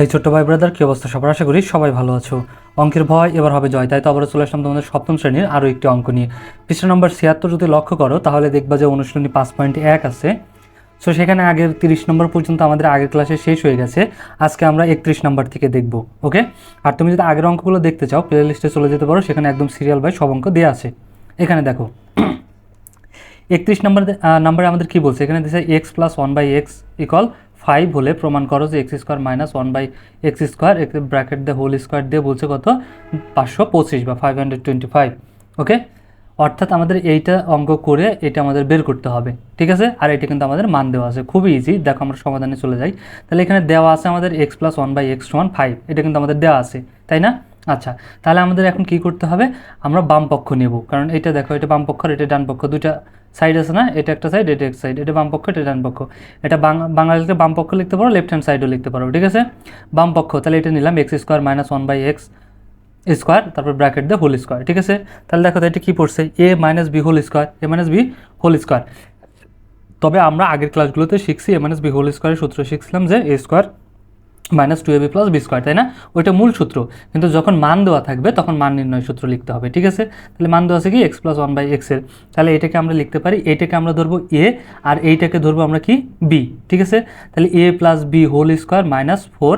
এই ছোট্ট ভাই ব্রাদার, কি অবস্থা সবার? আশা করি সবাই ভালো আছো। অঙ্কের ভয় এবার হবে জয়। তাই তো আবার চলে আসলাম তোমাদের সপ্তম শ্রেণির আরও একটি অঙ্ক নিয়ে। পৃষ্ঠা নম্বর ছিয়াত্তর যদি লক্ষ্য করো, তাহলে দেখবা যে অনুশীলনী পাঁচ পয়েন্ট এক আছে। সো সেখানে আগের তিরিশ নম্বর পর্যন্ত আমাদের আগের ক্লাসে শেষ হয়ে গেছে। আজকে আমরা একত্রিশ নম্বর থেকে দেখব ওকে আর তুমি যদি আগের অঙ্কগুলো দেখতে চাও প্লে লিস্টে চলে যেতে পারো, সেখানে একদম সিরিয়াল বাই সব অঙ্ক দেওয়া আছে। এখানে দেখো, একত্রিশ নম্বর নাম্বারে আমাদের কি বলছে? এখানে দিচ্ছে X plus one by X equal five হলে প্রমাণ করো যে X square minus one by X square bracket দিয়ে হোল স্কোয়ার দিয়ে বলছে কত? পাঁচশো পঁচিশ বা five hundred twenty five okay অর্থাৎ আমাদের এইটা অঙ্ক করে এটা আমাদের বের করতে হবে, ঠিক আছে? আর এটা কিন্তু আমাদের মান দেওয়া আছে, খুবই ইজি দেখো আমরা সমাধানে চলে যাই। তাহলে এখানে দেওয়া আছে আমাদের X plus one by X one five এটা কিন্তু আমাদের দেওয়া আছে, তাই না? আচ্ছা তাহলে আমাদের এখন কি করতে হবে? আমরা বাম পক্ষ নেব, কারণ এটা দেখো, এটা বাম পক্ষ আর এটা ডান পক্ষ, দুইটা সাইড আছে না? এটা একটা সাইড এটা এক সাইড এটা বাম পক্ষ এটা ডান পক্ষ এটা বাংলাদেশে বাম পক্ষ লিখতে পারো লেফট হ্যান্ড সাইডও লিখতে পারো, ঠিক আছে? বাম পক্ষ তাহলে এটা নিলাম X square minus one by X square তারপর ব্র্যাকেট দিয়ে হোল স্কোয়ার ঠিক আছে? তাহলে দেখো এটা কী পড়ছে? A minus B whole square A minus B whole square তবে আমরা আগের ক্লাসগুলোতে শিখছি এ মাইনাস বি হোল স্কোয়ারের সূত্র, শিখছিলাম যে A square minus two AB plus B square তাই না? ওইটা মূল সূত্র। কিন্তু যখন মান দেওয়া থাকবে, তখন মান নির্ণয় সূত্র লিখতে হবে, ঠিক আছে? তাহলে মান দেওয়া আছে কি? এক্স প্লাস ওয়ান বাই এক্সের তাহলে এটাকে আমরা লিখতে পারি, এটাকে আমরা ধরবো এ আর এইটাকে ধরবো আমরা কি? বি ঠিক আছে? তাহলে A plus B whole square minus four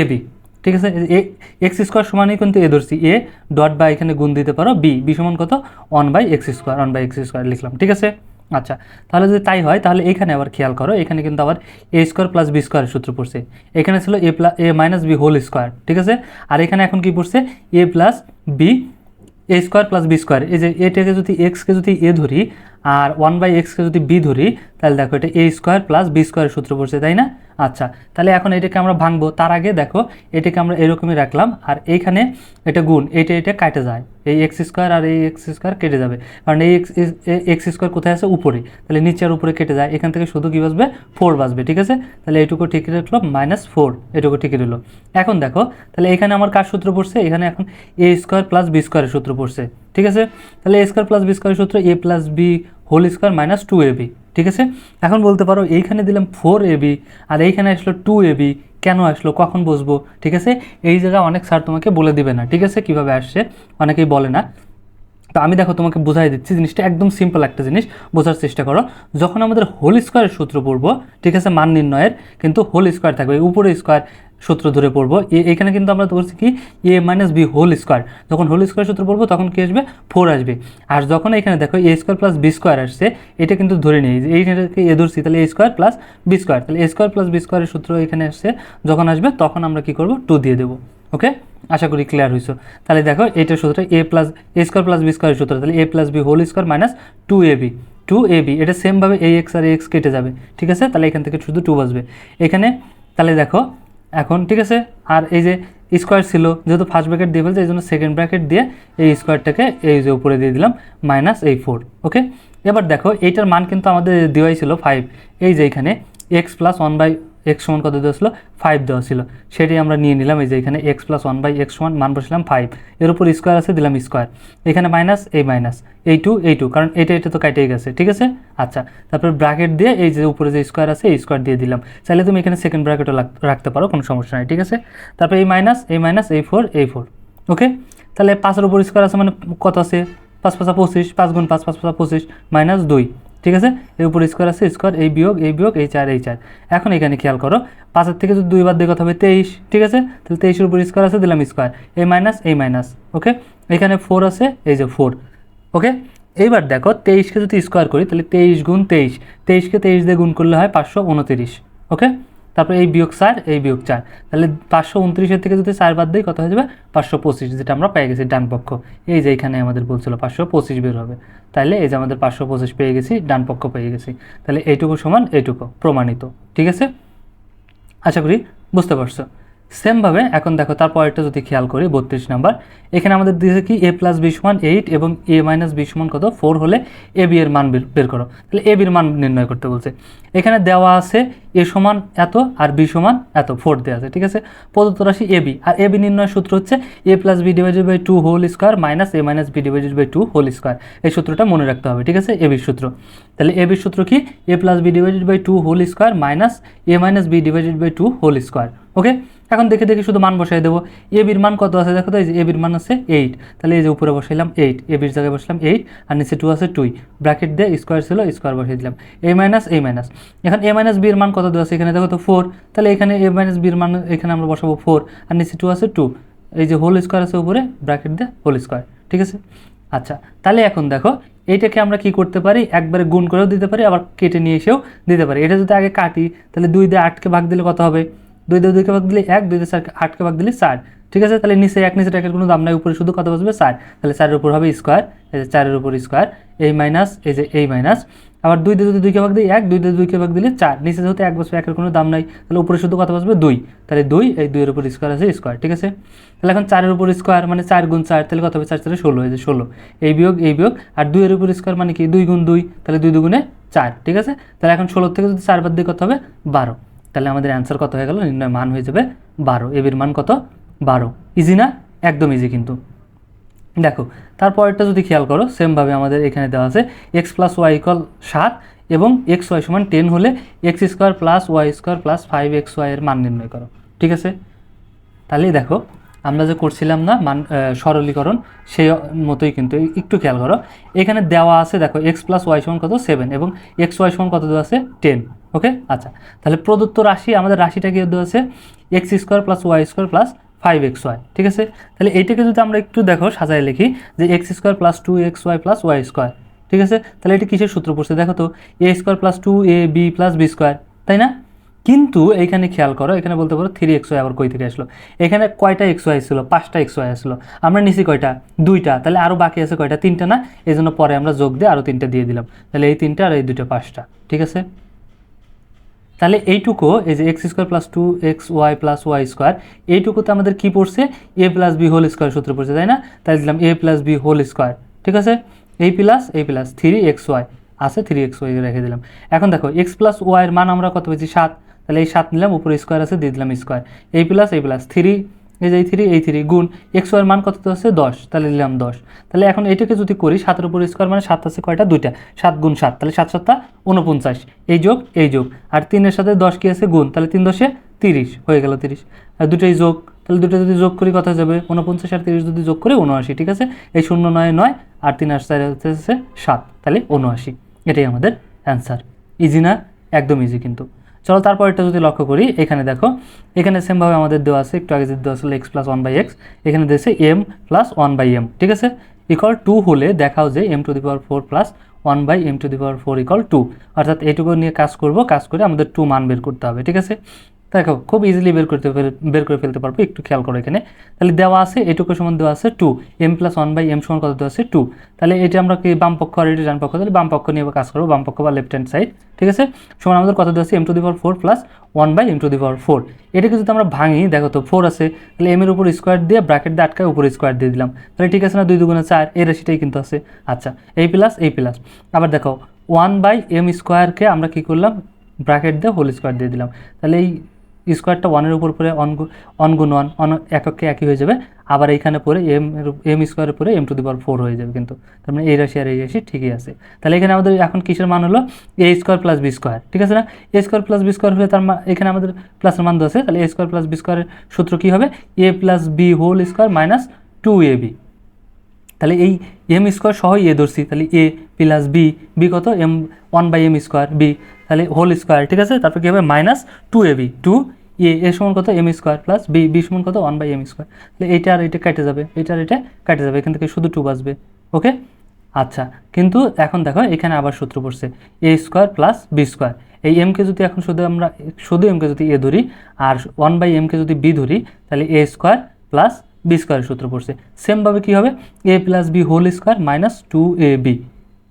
A B ঠিক আছে? এ এক্স স্কোয়ার সমানই কিন্তু এ ধরছি। এ ডট বা এখানে গুণ দিতে পারো বি বি সমান কত? One by X square one by X square লিখলাম, ঠিক আছে? আচ্ছা তাহলে যদি তাই হয়, তাহলে এখানে আবার খেয়াল করো, এখানে কিন্তু আবার এ স্কোয়ার প্লাস বি স্কোয়ারের সূত্র পড়ছে। এখানে ছিল A plus A minus B whole square ঠিক আছে? আর এখানে এখন কি পড়ছে? A plus B A square plus B square এই যে এটাকে যদি এক্সকে যদি এ ধরি, আর ওয়ান বাই এক্সকে যদি বি ধরি, তাহলে দেখো এটা এ স্কোয়ার প্লাস বি স্কোয়ারের সূত্র পড়ছে, তাই না? আচ্ছা তাহলে এখন এটাকে আমরা ভাঙবো। তার আগে দেখো, এটাকে আমরা এরকমই রাখলাম, আর এইখানে এটা গুণ এটা এটা কাটে যায়। এই এক্স স্কোয়ার আর এই এক্স স্কোয়ার কেটে যাবে। কারণ এই এক্স স্কোয়ার কোথায় আছে? উপরে। তাহলে নিচে আর উপরে কেটে যায়। এখান থেকে শুধু কী বাসবে ফোর বাসবে ঠিক আছে? তাহলে এইটুকু ঠিকই রাখল মাইনাস ফোর এটুকু ঠিকই রইল। এখন দেখো, তাহলে এখানে আমার কার সূত্র পড়ছে? এখানে এখন এ স্কোয়ার প্লাস বি স্কোয়ারের সূত্র পড়ছে, ঠিক আছে? তাহলে এ স্কোয়ার প্লাস বি স্কোয়ারের সূত্র A plus B whole square minus two A B ঠিক আছে? এখন বলতে পারো, এইখানে দিলাম ফোর এবি আর এইখানে আসলো টু এবি কেন আসলো, কখন বসবো, ঠিক আছে? এই জায়গা অনেক স্যার তোমাকে বলে দিবে না, ঠিক আছে? কীভাবে আসছে, অনেকেই বলে না। তো আমি দেখো তোমাকে বোঝাই দিচ্ছি, জিনিসটা একদম সিম্পল একটা জিনিস, বোঝার চেষ্টা করো। যখন আমাদের হোল স্কোয়ারের সূত্র পড়ব, ঠিক আছে? মান নির্ণয়ের, কিন্তু হোল স্কোয়ার থাকবে, উপরে স্কোয়ার সূত্র ধরে পড়ব। এখানে কিন্তু আমরা ধরছি কি, A minus B whole square যখন হোল স্কোয়ার সূত্র পড়ব, তখন কি আসবে? ফোর আসবে। আর যখন এখানে দেখো A square plus B square আসছে, এটা কিন্তু ধরে নিই এইখানে এ ধরছি, তাহলে A square plus B square তাহলে এ স্কোয়ার প্লাস বি স্কোয়ারের সূত্র এখানে আসছে, যখন আসবে তখন আমরা কি করব? টু দিয়ে দেবো। ওকে আশা করি ক্লিয়ার হয়েছো তাহলে দেখো এইটার সূত্র A plus A square plus B স্কোয়ারের সূত্র, তাহলে A plus B whole square minus two A B two A B এটা সেমভাবে এ এক্স আর এ এক্স কেটে যাবে। ঠিক আছে? তাহলে এখান থেকে শুধু টু বসবে। এখানে, তাহলে দেখো এখন, ঠিক আছে? আর এই যে স্কোয়ার ছিল, যেহেতু ফার্স্ট ব্র্যাকেট দিয়ে ফেলছে, এই জন্য সেকেন্ড ব্র্যাকেট দিয়ে এই স্কোয়ারটাকে এই যে উপরে দিয়ে দিলাম মাইনাস এই ফোর ওকে এবার দেখো, এইটার মান কিন্তু আমাদের দেওয়াই ছিল ফাইভ এই যে এখানে X plus one by X সমান কত দেওয়া ছিল? ফাইভ দেওয়া ছিল। সেটি আমরা নিয়ে নিলাম, এই যে এখানে X plus one by X সমান মান বসলাম ফাইভ এর উপর স্কোয়ার আছে, দিলাম স্কোয়ার এখানে মাইনাস এই মাইনাস এই টু এই টু কারণ এটা এটা তো কাটেই গেছে, ঠিক আছে? আচ্ছা তারপর ব্র্যাকেট দিয়ে এই যে উপরে যে স্কোয়ার আছে, এই স্কোয়ার দিয়ে দিলাম। চাইলে তুমি এখানে সেকেন্ড ব্র্যাকেটও রাখতে পারো, কোনো সমস্যা নেই, ঠিক আছে? তারপর এই মাইনাস এই মাইনাস এই ফোর এই ফোর ওকে? তাহলে পাঁচের উপর স্কোয়ার আছে মানে কত আছে? পাঁচ পাঁচা পঁচিশ, পাঁচ গুণ পাঁচ পাঁচ পাঁচা পঁচিশ মাইনাস দুই। ঠিক আছে? এর উপর স্কোয়ার আছে স্কোয়ার এই বিয়োগ এই বিয়োগ এই চার এই চার। এখন এখানে খেয়াল করো, পাঁচের থেকে যদি দুইবার দিয়ে কথা হবে তেইশ, ঠিক আছে? তাহলে তেইশের উপর স্কোয়ার আছে, দিলাম স্কোয়ার এই মাইনাস এই মাইনাস ওকে এখানে ফোর আছে, এই যে ফোর ওকে এইবার দেখো, তেইশকে যদি স্কোয়ার করি, তাহলে তেইশ গুণ তেইশ। তেইশকে তেইশ দিয়ে গুণ করলে হয় পাঁচশো উনতিরিশ ওকে তারপর এই বিয়োগ চার এই বিয়োগ চার। তাহলে পাঁচশো উনত্রিশের থেকে যদি চার বাদ দিই, কত হয়ে যাবে? পাঁচশো পঁচিশ, যেটা আমরা পেয়ে গেছি ডান পক্ষ। এই যে এখানে আমাদের বলছিল পাঁচশো পঁচিশ বের হবে। তাহলে এই যে আমাদের পাঁচশো পঁচিশ পেয়ে গেছি, ডান পক্ষ পেয়ে গেছি। তাহলে এইটুকু সমান এইটুকু, প্রমাণিত। ঠিক আছে? আশা করি বুঝতে পারছ। সেমভাবে এখন দেখো তারপরেরটা যদি খেয়াল করি, বত্রিশ নাম্বার। এখানে আমাদের দিয়েছে কি? এ প্লাস বি সমান এইট এবং এ মাইনাস বি সমান কত? ফোর হলে এ বি এর মান বের করো। তাহলে এ বির মান নির্ণয় করতে বলছে। এখানে দেওয়া আছে এ সমান এত আর বি সমান এত ফোর দেওয়া আছে, ঠিক আছে? প্রদত্ত রাশি এ, বি। আর এ, বি নির্ণয়ের সূত্র হচ্ছে A plus B divided by two whole square minus A minus B divided by two whole square এই সূত্রটা মনে রাখতে হবে, ঠিক আছে? এ, বির সূত্র। তাহলে এ, বির সূত্র কি? A plus B divided by two whole square minus A minus B divided by two whole square okay এখন দেখে দেখে শুধু মান বসাই দেবো। এ, বির মান কত আছে? দেখো তো, এই যে এ, বির মান আছে এইট তাহলে এই যে উপরে বসাইলাম এইট এ, বির জায়গায় বসলাম এইট আর নিচে টু আছে টুই ব্র্যাকেট দিয়ে স্কোয়ার ছিল স্কোয়ার বসিয়ে দিলাম। এ মাইনাস এ মাইনাস এখন এ মাইনাস বির মান কত দেওয়া আছে? এখানে দেখো তো ফোর তাহলে এখানে এ মাইনাস বির মান, এখানে আমরা বসাবো ফোর আর নিচে টু আছে টু এই যে হোল স্কোয়ার আছে উপরে ব্র্যাকেট দিয়ে হোল স্কোয়ার ঠিক আছে? আচ্ছা তাহলে এখন দেখো এইটাকে আমরা কি করতে পারি? একবারে গুণ করেও দিতে পারি, আবার কেটে নিয়ে এসেও দিতে পারি। এটা যদি আগে কাটি, তাহলে দুই দিয়ে আটকে ভাগ দিলে কত হবে? দুই দিয়ে দুইকে ভাগ দিলে এক, দুই দিয়ে চারকে আটকে ভাগ দিলে চার। ঠিক আছে? তাহলে নিচে এক, নিচে একের কোনো দাম নাই। উপরে শুধু কত বসবে? চার। তাহলে চারের উপর হবে স্কোয়ার এই যে চারের উপর স্কোয়ার এই মাইনাস এই যে এই মাইনাস আবার দুই দিয়ে যদি দুইকে ভাগ দিই, এক, দুই দিয়ে দুইকে ভাগ দিলে চার। নিচে যেহেতু এক বসবে, একের কোনো দাম নাই, তাহলে উপরে শুধু কত বসবে? দুই। তাহলে দুই, এই দুইয়ের উপর স্কোয়ার আছে স্কোয়ার ঠিক আছে? তাহলে এখন চারের উপর স্কোয়ার মানে চার গুণ চার, তাহলে কত হবে? চার, চারে ষোলো যে ষোলো। এই বিয়োগ এই বিয়োগ, আর দুইয়ের উপর স্কোয়ার মানে কি? দুই গুণ দুই, তাহলে দুই দুগুণে চার, ঠিক আছে? তাহলে এখন ষোলোর থেকে যদি চার বাদ দিয়ে কত হবে? বারো। তাহলে আমাদের অ্যান্সার কত হয়ে গেল? নির্ণয় মান হয়ে যাবে বারো। এবির মান কত? বারো। ইজি না? একদম ইজি কিন্তু। দেখো তারপরেরটা যদি খেয়াল করো সেমভাবে আমাদের এখানে দেওয়া আছে এক্স প্লাস ওয়াই ইকল সাত এবং এক্স ওয়াই সমান টেন হলে X square plus Y square plus five X Y এর মান নির্ণয় করো, ঠিক আছে? তাহলেই দেখো, আমরা যে করছিলাম না, মান সরলীকরণ সেই মতোই কিন্তু একটু খেয়াল করো, এখানে দেওয়া আছে দেখো এক্স প্লাস ওয়াই সমান কত? সেভেন এবং এক্স ওয়াই সমান কত দেওয়া আছে? টেন ওকে আচ্ছা তাহলে প্রদত্ত রাশি, আমাদের রাশিটা কি দেওয়া আছে? X square plus Y square plus five X Y ঠিক আছে? তাহলে এইটাকে যদি আমরা একটু দেখো, সাজায় লিখি, যে X square plus two X Y plus Y square ঠিক আছে? তাহলে এটা কিসের সূত্র পড়ছে? দেখো তো A square plus two A B plus B square তাই না? কিন্তু এখানে খেয়াল করো, এখানে বলতে পারো থ্রি এক্স ওয়াই আবার কই থেকে আসলো? এখানে কয়টা এক্স ওয়াই ছিল? পাঁচটা এক্স ওয়াই আসলো। আমরা নিচে কয়টা? দুইটা। তাহলে আরও বাকি আছে কয়টা? তিনটা না? এই জন্য পরে আমরা যোগ দিয়ে আরও তিনটা দিয়ে দিলাম। তাহলে এই তিনটা আর এই দুইটা পাঁচটা, ঠিক আছে? তাহলে এইটুকু, এই যে X square plus two X Y plus Y square এইটুকুতে আমাদের কী পড়ছে? A plus B whole square সূত্র পড়ছে, তাই না? তাই দিলাম A plus B whole square ঠিক আছে? এই প্লাস এই প্লাস থ্রি এক্স ওয়াই আছে থ্রি এক্স ওয়াই রেখে দিলাম। এখন দেখো এক্স প্লাস ওয়াইয়ের মান আমরা কত পেয়েছি? সাত। তাহলে এই সাত নিলাম, উপরে স্কোয়ার আছে, দিয়ে দিলাম স্কোয়ার এই প্লাস এই প্লাস থ্রি এই যে এই থ্রি এই থ্রি গুণ এক্স ওয়ার মান কত আছে দশ। তাহলে দিলাম দশ। তাহলে এখন এটাকে যদি করি, সাতের উপর স্কোয়ার মানে সাত আছে কয়টা? দুইটা। সাত গুণ সাত, তাহলে সাত সাতটা উনপঞ্চাশ এই যোগ এই যোগ। আর তিনের সাথে দশ কি আছে? গুণ। তাহলে তিন দশে তিরিশ হয়ে গেল তিরিশ। আর দুটোই যোগ, তাহলে দুটো যদি যোগ করি হয়ে যাবে? উনপঞ্চাশ আর তিরিশ যদি যোগ করি উনআশি ঠিক আছে? এই শূন্য নয় নয়, আর তিন আর চার হচ্ছে সাত। তাহলে উনআশি এটাই আমাদের অ্যান্সার ইজি না? একদম ইজি কিন্তু। চলো তারপরটা যদি লক্ষ্য করি, এখানে দেখো, এখানে সেমভাবে আমাদের দেওয়া আছে, একটু আগে যদি দেওয়া আসলে X plus one by X এখানে দিয়েছে M plus one by M ঠিক আছে? ইকল টু হলে দেখাও যে M to the power four plus one by M to the power four equal two অর্থাৎ এইটুকু নিয়ে কাজ করব, কাজ করে আমাদের টু মান বের করতে হবে, ঠিক আছে? দেখো, খুব ইজিলি বের করতে বের করে ফেলতে পারব, একটু খেয়াল করো এখানে। তাহলে দেওয়া আছে, এটুকু সমান দেওয়া আছে two M plus one by M সমান কত দেওয়া আছে টু তাহলে এটা আমরা কি বাম পক্ষ আর এটা ডান পক্ষ, তাহলে বাম পক্ষ নিয়ে কাজ করব, বাম পক্ষ বা লেফট হ্যান্ড সাইড ঠিক আছে? সমান আমাদের কত দেওয়া আছে M to the power four plus one by M to the power four এটাকে যদি আমরা ভাঙি, দেখো তো ফোর আছে, তাহলে এম এর উপর স্কোয়ার দিয়ে ব্র্যাকেট দিয়ে আটকায় উপরে স্কোয়ার দিয়ে দিলাম। তাহলে ঠিক আছে না, দুই দুগুণে চার, এই রাশিটাই কিন্তু আছে। আচ্ছা এই প্লাস এই প্লাস আবার দেখো ওয়ান বাই এম স্কোয়ারকে আমরা কি করলাম ব্র্যাকেট দিয়ে হোল স্কোয়ার দিয়ে দিলাম। তাহলে এই স্কোয়ারটা ওয়ানের উপর পরে অন গু- অন গুণ ওয়ান অন এককে একই হয়ে যাবে। আবার এইখানে পরে এম এম স্কোয়ারের পরে M to the power four হয়ে যাবে কিন্তু। তার মানে এই রাশি আর এই রাশি ঠিকই আছে। তাহলে এখানে আমাদের এখন কিসের মান হলো? A square plus B square ঠিক আছে না? A square plus B square হলে তার এখানে আমাদের প্লাসের মান আছে। তাহলে এ স্কোয়ার প্লাস বি স্কোয়ারের সূত্র কী হবে? A plus B whole square minus two A B তাহলে এই এম স্কোয়ার সহ এ ধরছি। তাহলে এ প্লাস বি বি কত? M one by M square B তাহলে হোল স্কোয়ার ঠিক আছে? তারপর কী হবে? Minus two A B two A A সমান কত? M square plus B B সমান কত? ওয়ান বাই এম স্কোয়ার তাহলে এইটা আর এটা কেটে যাবে। এটা আর এটা কেটে যাবে। এখান থেকে শুধু টু বাসবে ওকে আচ্ছা। কিন্তু এখন দেখো, এখানে আবার সূত্র পড়ছে। A square plus B square এই এমকে যদি এখন শুধু আমরা, শুধু এমকে যদি এ ধরি, আর ওয়ান বাই এমকে যদি বি ধরি, তাহলে এ স্কোয়ার প্লাস বি স্কোয়ারের সূত্র পড়ছে। সেমভাবে কী হবে? A plus B whole square minus two A B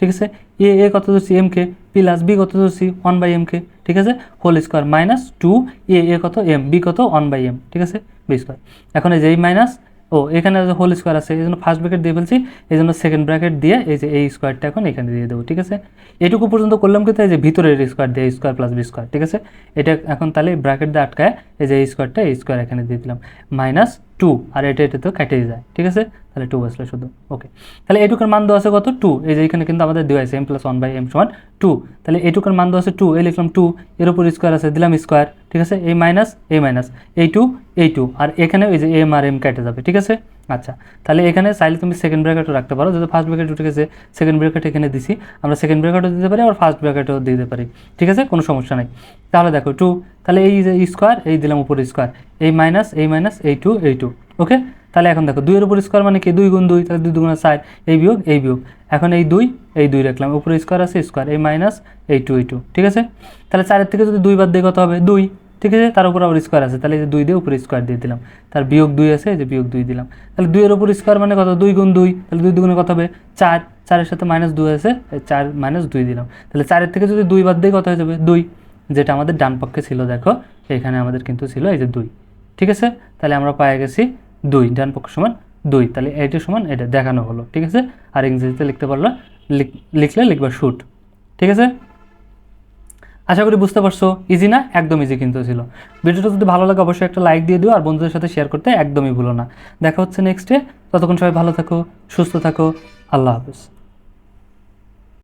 ঠিক আছে? এ এ কত ধরছি? এমকে প্লাস বি কত ধরছি? ওয়ান বাই এমকে ঠিক আছে? Whole square minus two A A কত? এম বি কত? ওয়ান বাই এম ঠিক আছে? বি স্কোয়ার এখন এই যে এই মাইনাস ও, এখানে হোল স্কোয়ার আছে, এই জন্য ফার্স্ট ব্র্যাকেট দিয়ে ফেলছি, এই জন্য সেকেন্ড ব্র্যাকেট দিয়ে এই যে এই স্কোয়ারটা এখন এখানে দিয়ে দেবো, ঠিক আছে? এটুকু পর্যন্ত করলাম কিন্তু এই যে ভিতরের স্কোয়ার দিয়ে স্কোয়ার প্লাস বি স্কোয়ার ঠিক আছে? এটা এখন তাহলে ব্র্যাকেট দিয়ে আটকায় এই যে এই স্কোয়ারটা এই স্কোয়ার এখানে দিয়ে দিলাম। মাইনাস টু আর এটা এটা তো কেটে যায়, ঠিক আছে? তাহলে টু আসলে শুধু ওকে তাহলে এটুকুর মান দেওয়া আছে কত? টু এই যে এখানে কিন্তু আমাদের দেওয়া আছে M plus one by M সমান টু তাহলে এটুকুর মান দেওয়া আছে টু এই লিখলাম টু এর উপর স্কোয়ার আছে, দিলাম স্কোয়ার ঠিক আছে? এই মাইনাস এই মাইনাস এই টু এই টু আর এখানে ওই যে এম আর এম কেটে যাবে, ঠিক আছে? আচ্ছা তাহলে এখানে চাইলে তুমি সেকেন্ড ব্র্যাকেটও রাখতে পারো যদি ফার্স্ট ব্র্যাকেট উঠে গেছে সেকেন্ড ব্র্যাকেট এখানে দিছি, আমরা সেকেন্ড ব্র্যাকেটও দিতে পারি, আবার ফার্স্ট ব্র্যাকেটও দিতে পারি, ঠিক আছে? কোনো সমস্যা নেই। তাহলে দেখো টু তাহলে এই যে স্কোয়ার এই দিলাম উপরে স্কোয়ার এই মাইনাস এই মাইনাস এই টু এই টু ওকে তাহলে এখন দেখো দুইয়ের উপর স্কোয়ার মানে কি? দুই গুণ দুই, তাহলে দুই দুগুণ চার। এই বিয়োগ এই বিয়োগ। এখন এই দুই এই দুই রাখলাম। উপরে স্কোয়ার আছে স্কোয়ার এই মাইনাস এই টু এই টু ঠিক আছে? তাহলে চারের থেকে যদি দুই বাদ দিয়ে কত হবে? দুই। ঠিক আছে? তার উপর আবার স্কোয়ার আছে। তাহলে এই যে দুই দিয়ে উপরে স্কোয়ার দিয়ে দিলাম। তার বিয়োগ দুই আছে, এই যে বিয়োগ দুই দিলাম। তাহলে দুইয়ের উপর স্কোয়ার মানে কত? দুই গুণ দুই। তাহলে দুই দুগুণে কত হবে? চার। চারের সাথে মাইনাস দুই আছে চার মাইনাস দুই দিলাম। তাহলে চারের থেকে যদি দুই বাদ দিয়ে কত হয়ে যাবে? দুই। যেটা আমাদের ডান পক্ষে ছিল, দেখো, এখানে আমাদের কিন্তু ছিল এই যে দুই। ঠিক আছে? তাহলে আমরা পায়ে গেছি দুই, ডান পক্ষ সমান দুই। তাহলে এইটা সমান এটা দেখানো হলো, ঠিক আছে? আর ইংরেজিতে লিখতে পারল, লিখ- লিখলে লিখবা শুট ঠিক আছে? আশা করি বুঝতে পারছ ইজি না? একদম ইজি কিন্তু ছিল। ভিডিওটা যদি ভালো লাগে, অবশ্যই একটা লাইক দিয়ে দিও, আর বন্ধুদের সাথে শেয়ার করতে একদমই ভুলো না। দেখা হচ্ছে নেক্সটে ততক্ষণ সবাই ভালো থাকো, সুস্থ থাকো, আল্লাহ হাফিজ।